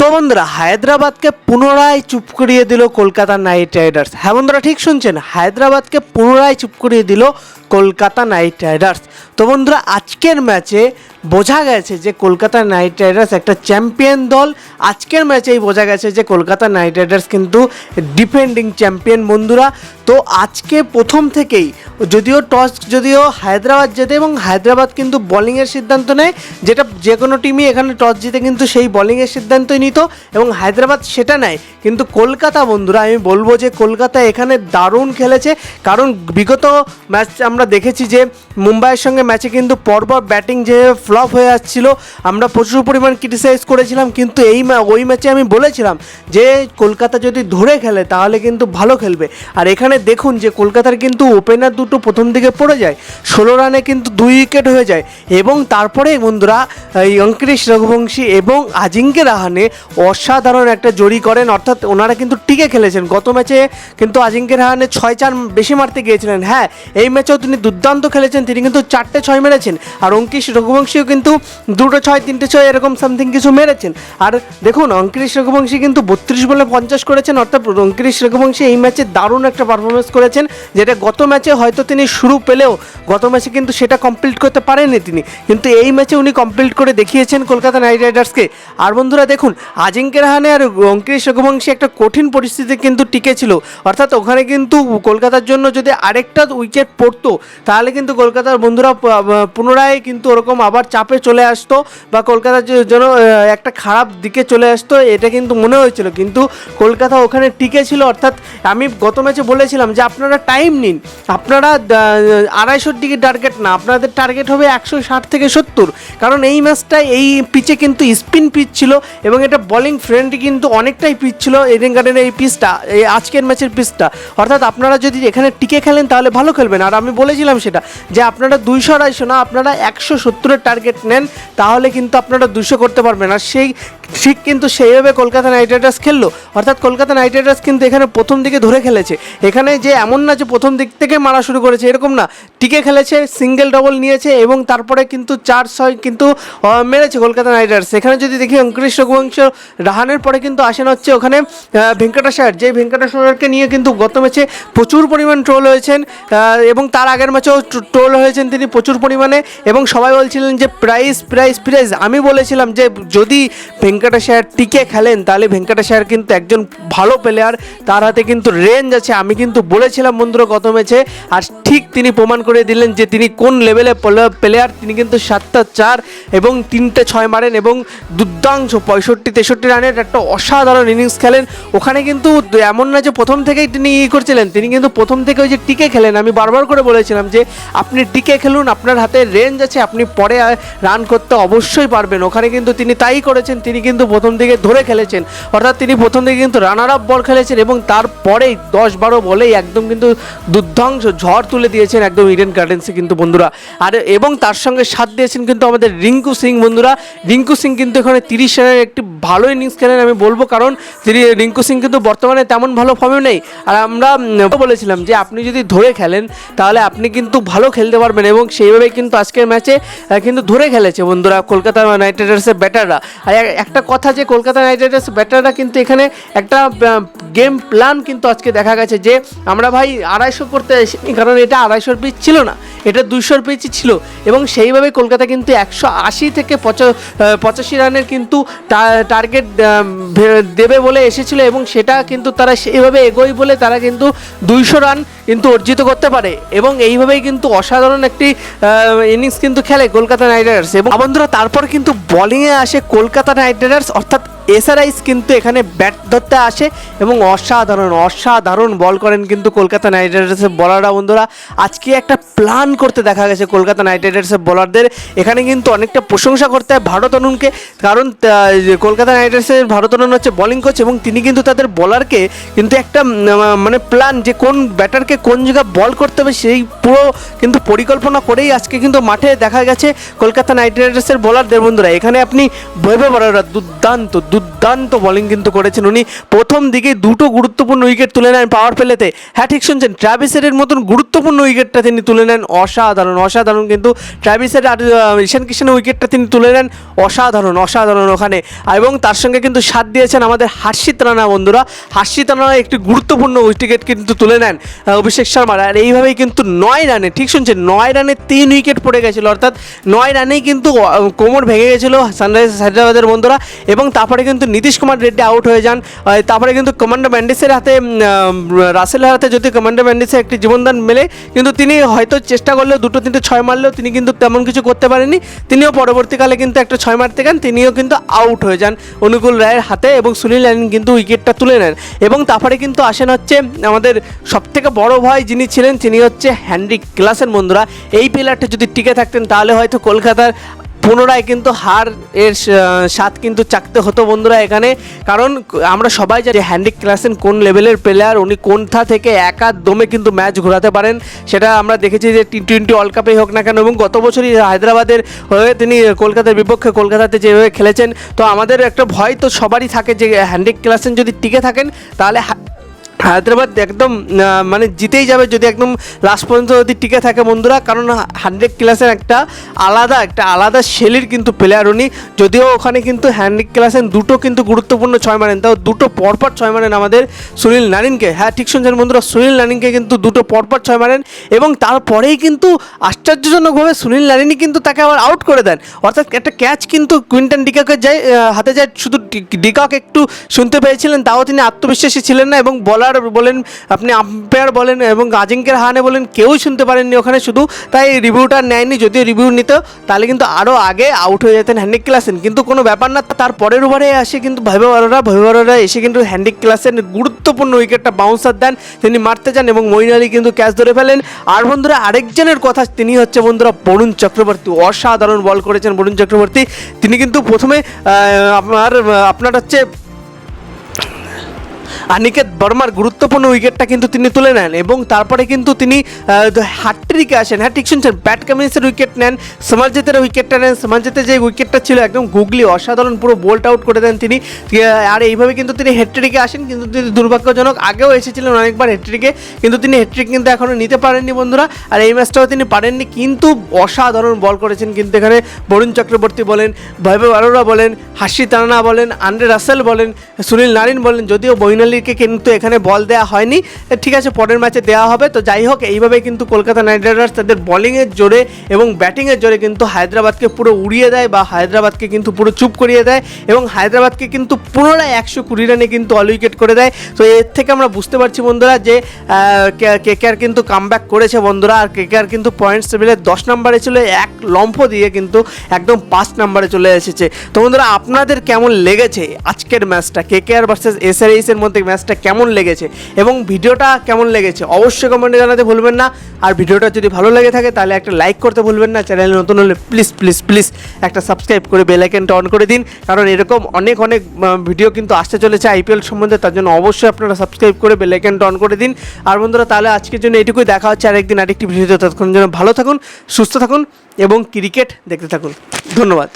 তো বন্ধুরা, হায়দ্রাবাদকে পুনরায় চুপ করিয়ে দিল কলকাতা নাইট রাইডার্স। হ্যাঁ বন্ধুরা, ঠিক শুনছেন? হায়দ্রাবাদকে পুনরায় চুপ করিয়ে দিল কলকাতা নাইট রাইডার্স। তো বন্ধুরা, আজকের ম্যাচে বোঝা গেছে যে কলকাতা নাইট রাইডার্স একটা চ্যাম্পিয়ন দল। আজকের ম্যাচেই বোঝা গেছে যে কলকাতা নাইট রাইডার্স কিন্তু ডিফেন্ডিং চ্যাম্পিয়ন বন্ধুরা। তো আজকে প্রথম থেকেই, যদিও টস যদিও হায়দ্রাবাদ জেতে এবং হায়দ্রাবাদ কিন্তু বোলিংয়ের সিদ্ধান্ত নেয়, যেটা যে কোনো টিমই এখানে টস জিতে কিন্তু সেই বোলিংয়ের সিদ্ধান্তই নিত এবং হায়দ্রাবাদ সেটা নেয়। কিন্তু কলকাতা বন্ধুরা, আমি বলব যে কলকাতা এখানে দারুণ খেলেছে, কারণ বিগত ম্যাচ আমরা দেখেছি যে মুম্বাইয়ের সঙ্গে ম্যাচে কিন্তু পরপর ব্যাটিং যে ফ্লপ হয়ে আসছিল, আমরা প্রচুর পরিমাণ ক্রিটিসাইজ করেছিলাম, কিন্তু এই ওই ম্যাচে আমি বলেছিলাম যে কলকাতা যদি ধরে খেলে তাহলে কিন্তু ভালো খেলবে। আর এখানে দেখুন যে কলকাতার কিন্তু ওপেনার দুটো প্রথম দিকে পড়ে যায়, ষোলো রানে কিন্তু দুই উইকেট হয়ে যায় এবং তারপরে বন্ধুরা, এই অঙ্কুরেশ রঘুবংশী এবং আজিঙ্কে রাহানে অসাধারণ একটা জড়ি করেন, অর্থাৎ ওনারা কিন্তু টিকে খেলেছেন। গত ম্যাচে কিন্তু আজিঙ্কে রাহানে ছয় চার বেশি মারতে গিয়েছিলেন। হ্যাঁ এই ম্যাচেও তিনি দুর্দান্ত খেলেছেন, তিনি কিন্তু চারটে ছয় মেরেছেন। আর অঙ্কিশ রঘুবংশীও কিন্তু দুটো ছয়, তিনটে ছয় এরকম সামথিং কিছু মেরেছেন। আর দেখুন অঙ্কিশ রঘুবংশী কিন্তু বত্রিশ বলে পঞ্চাশ করেছেন, অর্থাৎ অঙ্কিশ রঘুবংশী এই ম্যাচে দারুণ একটা পারফরমেন্স করেছেন, যেটা গত ম্যাচে হয়তো তিনি শুরু পেলেও, গত ম্যাচে কিন্তু সেটা কমপ্লিট করতে পারেননি তিনি। কিন্তু এই ম্যাচে উনি কমপ্লিট করে দেখিয়েছেন কলকাতা নাইট রাইডার্সকে। আর বন্ধুরা দেখুন আজিঙ্কে রাহানে আর অঙ্কিশ রঘুবংশী একটা কঠিন পরিস্থিতি কিন্তু টিকে ছিল অর্থাৎ ওখানে কিন্তু কলকাতার জন্য যদি আরেকটা উইকেট পড়তো, তাহলে কিন্তু কলকাতার বন্ধুরা পুনরায় কিন্তু ওরকম আবার চাপে চলে আসতো বা কলকাতার জন্য একটা খারাপ দিকে চলে আসতো, এটা কিন্তু মনে হয়েছিল। কিন্তু কলকাতা ওখানে টিকে ছিল অর্থাৎ আমি গত ম্যাচে বলেছিলাম যে আপনারা টাইম নিন। আপনারা আড়াইশোর দিকে টার্গেট না, আপনাদের টার্গেট হবে একশো ষাট থেকে সত্তর। কারণ এই ম্যাচটা এই পিচে কিন্তু স্পিন পিচ ছিল এবং এটা বোলিং ফ্রেন্ডলি কিন্তু অনেকটাই পিচ ছিল এডেন গার্ডেনের এই পিচটা এই আজকের ম্যাচের পিচটা অর্থাৎ আপনারা যদি এখানে টিকে খেলেন তাহলে ভালো খেলবেন। আর আমি বলেছিলাম সেটা, যে আপনারা দুইশো আড়াইশো না, আপনারা একশো সত্তরের টার্গেট নেন, তাহলে কিন্তু আপনারা দুশো করতে পারবেন। আর সেই ঠিক কিন্তু সেইভাবে কলকাতা নাইট রাইডার্স খেললো। অর্থাৎ কলকাতা নাইট রাইডার্স কিন্তু এখানে প্রথম দিকে ধরে খেলেছে। এখানে যে এমন না যে প্রথম দিক থেকে মারা শুরু করেছে, এরকম না। টিকে খেলেছে, সিঙ্গেল ডবল নিয়েছে এবং তারপরে কিন্তু চার ছয় কিন্তু মেরেছে কলকাতা নাইট রাইডার্স। এখানে যদি দেখি অঙ্কুরেশ রঘুবংশ রাহানের পরে কিন্তু আসেন হচ্ছে ওখানে ভেঙ্কটেশ্বর যে ভেঙ্কটেশ্বরকে নিয়ে কিন্তু গত ম্যাচে প্রচুর পরিমাণ ট্রোল হয়েছেন এবং তার আগের ম্যাচেও ট্রোল হয়েছেন তিনি প্রচুর পরিমাণে। এবং সবাই বলছিলেন যে প্রাইস প্রাইস প্রাইস আমি বলেছিলাম যে, যদি ভেঙ্কটেশ্বর টিকে খেলেন, তাহলে ভেঙ্কটেশ্বর কিন্তু একজন ভালো প্লেয়ার তার হাতে কিন্তু রেঞ্জ আছে। আমি কিন্তু বলেছিলাম বন্ধুরা গত ম্যাচে আর ঠিক তিনি প্রমাণ করে দিলেন যে তিনি কোন লেভেলে প্লেয়ার তিনি কিন্তু সাতটা চার এবং তিনটে ছয় মারেন এবং দুর্দাংশ পঁয়ষট্টি তেষট্টি রানের একটা অসাধারণ ইনিংস খেলেন। ওখানে কিন্তু এমন না যে প্রথম থেকেই তিনি ই করছিলেন, তিনি কিন্তু প্রথম থেকে ওই যে টিকে খেলেন। আমি বারবার করে বলেছিলাম যে আপনি টিকে খেলুন, আপনার হাতে রেঞ্জ আছে, আপনি পরে রান করতে অবশ্যই পারবেন। ওখানে কিন্তু তিনি তাই করেছেন, তিনি কিন্তু প্রথম দিকে ধরে খেলেছেন। অর্থাৎ তিনি প্রথম দিকে কিন্তু রানার আপ বল খেলেছেন এবং তারপরেই দশ বারো বলেই একদম কিন্তু দুর্ধ্বংস ঝড় তুলে দিয়েছেন একদম ইডেন গার্ডেন্সে কিন্তু বন্ধুরা। আর এবং তার সঙ্গে সাথ দিয়েছেন কিন্তু আমাদের রিঙ্কু সিং বন্ধুরা। রিঙ্কু সিং কিন্তু এখানে তিরিশ রানের একটি ভালো ইনিংস খেলেন, আমি বলব কারণ তিনি রিঙ্কু সিং কিন্তু বর্তমানে তেমন ভালো ফর্মে নেই। আর আমরা বলেছিলাম যে আপনি যদি ধরে খেলেন, তাহলে আপনি কিন্তু ভালো খেলতে পারবেন এবং সেইভাবেই কিন্তু আজকের ম্যাচে কিন্তু ধরে খেলেছে বন্ধুরা কলকাতা নাইট রাইডার্সের ব্যাটাররা আর এক- একটা কথা যে কলকাতা নাইট রাইডার্স ব্যাটাররা কিন্তু এখানে একটা গেম প্ল্যান কিন্তু আজকে দেখা গেছে যে আমরা ভাই আড়াইশো করতে আসিনি, কারণ এটা আড়াইশোর পিচ ছিল না, এটা দুইশোর পিচই ছিল এবং সেইভাবে কলকাতা কিন্তু একশো আশি থেকে পঁচা- পঁচাশি রানের কিন্তু টার্গেট দেবে বলে এসেছিল এবং সেটা কিন্তু তারা সেইভাবে এগোয় বলে তারা কিন্তু দুইশো রান কিন্তু অর্জিত করতে পারে এবং এইভাবেই কিন্তু অসাধারণ একটি ইনিংস কিন্তু খেলে কলকাতা নাইট রাইডার্স এবং বন্ধুরা তারপর কিন্তু বোলিংয়ে আসে কলকাতা নাইট রাইডার্স অর্থাৎ এসআরআইস কিন্তু এখানে ব্যাট ধরতে আসে এবং অসাধারণ অসাধারণ বল করেন কিন্তু কলকাতা নাইট রাইডার্সের বলাররা বন্ধুরা। আজকে একটা প্ল্যান করতে দেখা গেছে কলকাতা নাইট রাইডার্সের বলারদের। এখানে কিন্তু অনেকটা প্রশংসা করতে হয় ভারত অনুনকে কারণ কলকাতা নাইট রাইডার্সের ভারত অনুন হচ্ছে বোলিং কোচ এবং তিনি কিন্তু তাদের বলারকে কিন্তু একটা মানে প্ল্যান যে কোন ব্যাটারকে কোন জায়গায় বল করতে হবে সেই পুরো কিন্তু পরিকল্পনা করেই আজকে কিন্তু মাঠে দেখা গেছে কলকাতা নাইট রাইডার্সের বোলারদের বন্ধুরা। এখানে আপনি ভেবে বলাররা দুর্দান্ত দুর্দান্ত বোলিং কিন্তু করেছেন উনি। প্রথম দিকে দুটো গুরুত্বপূর্ণ উইকেট তুলে নেন পাওয়ার প্লেতে হ্যাঁ ঠিক শুনছেন ট্রাভিসের মতন গুরুত্বপূর্ণ উইকেটটা তিনি তুলে নেন, অসাধারণ অসাধারণ কিন্তু ট্র্যাভিসের আর ঈশান কিষানের উইকেটটা তিনি তুলে নেন, অসাধারণ অসাধারণ ওখানে। এবং তার সঙ্গে কিন্তু সাথ দিয়েছেন আমাদের হার্ষিত রানা বন্ধুরা। হার্ষিত রানা একটি গুরুত্বপূর্ণ উইকেট কিন্তু তুলে নেন অভিষেক শর্মার। আর এইভাবেই কিন্তু নয় রানে, ঠিক শুনছেন, নয় রানে তিন উইকেট পড়ে গেছিল, অর্থাৎ নয় রানেই কিন্তু কোমর ভেঙে গেছিল সানরাইজার্স হায়দ্রাবাদের বন্ধুরা। এবং তারপরে কিন্তু নীতিশ কুমার রেড্ডি আউট হয়ে যান। তারপরে কিন্তু কমান্ডার ম্যান্ডিসের হাতে রাসেলের হাতে যদি কমান্ডার ম্যান্ডিসের একটি জীবনদান মেলে, কিন্তু তিনি হয়তো চেষ্টা করলেও দুটো তিনটে ছয় মারলেও তিনি কিন্তু তেমন কিছু করতে পারেননি। তিনিও পরবর্তীকালে কিন্তু একটা ছয় মারতে গান তিনিও কিন্তু আউট হয়ে যান অনুকূল রায়ের হাতে এবং সুনীল লাইন কিন্তু উইকেটটা তুলে নেন। এবং তারপরে কিন্তু আসেন হচ্ছে আমাদের সবথেকে বড় ভাই যিনি ছিলেন, তিনি হচ্ছে হ্যান্ড্রিক ক্লাসের বন্ধুরা। এই প্লেয়ারটা যদি টিকে থাকতেন, তাহলে হয়তো কলকাতার পুনরায় কিন্তু হার এর স্বাদ কিন্তু চাকতে হতো বন্ধুরা এখানে। কারণ আমরা সবাই জানি হ্যান্ডিক ক্লাসেন কোন লেভেলের প্লেয়ার উনি কোনথা থেকে একা দমে কিন্তু ম্যাচ ঘোরাতে পারেন। সেটা আমরা দেখেছি যে টি টোয়েন্টি ওয়ার্ল্ড কাপেই হোক না কেন, এবং গত বছরই হায়দ্রাবাদের হয়ে তিনি কলকাতার বিপক্ষে কলকাতাতে যেভাবে খেলেছেন। তো আমাদের একটা ভয় তো সবারই থাকে যে হ্যান্ডিক ক্লাসেন যদি টিকে থাকেন, তাহলে হায়দ্রাবাদ একদম মানে জিতেই যাবে যদি একদম লাস্ট পর্যন্ত যদি টিকে থাকে বন্ধুরা কারণ হান্ড্রেড ক্লাসের একটা আলাদা একটা আলাদা শেলির কিন্তু প্লেয়ার উনি যদিও ওখানে কিন্তু হ্যান্ড্রিক ক্লাসের দুটো কিন্তু গুরুত্বপূর্ণ ছয় মারেন তাও দুটো পরপর ছয় মারেন আমাদের সুনীল নারিনকে হ্যাঁ ঠিক শুনছেন বন্ধুরা সুনীল নারিনকে কিন্তু দুটো পরপর ছয় মারেন এবং তারপরেই কিন্তু আশ্চর্যজনকভাবে সুনীল নারিনি কিন্তু তাকে আবার আউট করে দেন অর্থাৎ একটা ক্যাচ কিন্তু কুইন্টন ডিকাকে যায় হাতে যায় শুধু ডিকাক একটু শুনতে পেয়েছিলেন তাও তিনি আত্মবিশ্বাসী ছিলেন না এবং বলার বলেন, আপনি আম্পায়ার বলেন এবং আজিঙ্কের হানে বলেন কেউই শুনতে পারেননি ওখানে শুধু, তাই রিভিউটা নেয়নি, যদিও রিভিউ নিত, তাহলে কিন্তু আরও আগে আউট হয়ে যেতেন হ্যান্ডিক ক্লাসেন কিন্তু কোনো ব্যাপার না, তার পরের ওভারে আসে কিন্তু ভৈবাররা ভৈবাররা এসে কিন্তু হ্যান্ডিক ক্লাসের গুরুত্বপূর্ণ উইকেটটা বাউন্সার দেন, তিনি মারতে যান এবং মইন আলী কিন্তু ক্যাচ ধরে ফেলেন। আর বন্ধুরা, আরেকজনের কথা তিনি হচ্ছে বন্ধুরা বরুণ চক্রবর্তী, অসাধারণ বল করেছেন বরুণ চক্রবর্তী। তিনি কিন্তু প্রথমে আপনার আপনার হচ্ছে আনিকেত বর্মার গুরুত্বপূর্ণ উইকেটটা কিন্তু তিনি তুলে নেন এবং তারপরে কিন্তু তিনি হাট্রিকে আসেন হ্যাঁ ঠিক শুনছেন? ব্যাট কামিন্সের উইকেট নেন সমারজিতের উইকেটটা নেন। সমারজিতের যে উইকেটটা ছিল একদম গুগলি অসাধারণ, পুরো বোল্ট আউট করে দেন তিনি। আর এইভাবে কিন্তু তিনি হেট্রিকে আসেন, কিন্তু তিনি দুর্ভাগ্যজনক আগেও এসেছিলেন অনেকবার হেট্রিকে কিন্তু তিনি হেট্রিক কিন্তু এখনও নিতে পারেননি বন্ধুরা। আর এই ম্যাচটাও তিনি পারেননি, কিন্তু অসাধারণ বল করেছেন কিন্তু এখানে বরুণ চক্রবর্তী বলেন ভৈবব আরোরা বলেন, হাসি তারানা বলেন, আন্দ্রে রাসেল বলেন, সুনীল নারিন বলেন, যদিও বৈনালিকে কিন্তু এখানে বল দেওয়া হয়নি। ঠিক আছে, পরের ম্যাচে দেওয়া হবে। তো যাই হোক এইভাবে কিন্তু কলকাতা নাইট রাইডার্স তাদের বলিংয়ের জোরে এবং ব্যাটিংয়ের জোরে কিন্তু হায়দ্রাবাদকে পুরো উড়িয়ে দেয় বা হায়দ্রাবাদকে কিন্তু পুরো চুপ করিয়ে দেয় এবং হায়দ্রাবাদকে কিন্তু পুনরায় একশো কুড়ি রানে কিন্তু অল উইকেট করে দেয়। তো এর থেকে আমরা বুঝতে পারছি বন্ধুরা যে কেকেআর কিন্তু কামব্যাক করেছে বন্ধুরা। আর কেকেআর কিন্তু পয়েন্টস টেবিলে দশ নম্বরে ছিল, এক লম্ফ দিয়ে কিন্তু একদম পাঁচ নম্বরে চলে এসেছে। তো বন্ধুরা, আপনাদের কেমন লেগেছে আজকের ম্যাচটা কেকেআর ভার্সেস এসআরএইস এর মধ্যে ম্যাচটা কেমন লেগেছে এবং ভিডিওটা কেমন লেগেছে অবশ্যই কমেন্টে জানাতে ভুলবেন না। আর ভিডিওটা যদি ভালো লেগে থাকে তাহলে একটা লাইক করতে ভুলবেন না। চ্যানেল নতুন হলে প্লিজ প্লিজ প্লিজ একটা সাবস্ক্রাইব করে বেল আইকনটা অন করে দিন। কারণ এরকম অনেক অনেক ভিডিও কিন্তু আসতে চলেছে আইপিএল সম্বন্ধে, তার জন্য অবশ্যই আপনারা সাবস্ক্রাইব করে বেল আইকনটা অন করে দিন। আর বন্ধুরা, তাহলে আজকের জন্য এটুকুই দেখা হচ্ছে আরেকদিন আরেকটি ভিডিওতে। ততক্ষণ জন্য ভালো থাকুন, সুস্থ থাকুন এবং ক্রিকেট দেখতে থাকুন। ধন্যবাদ।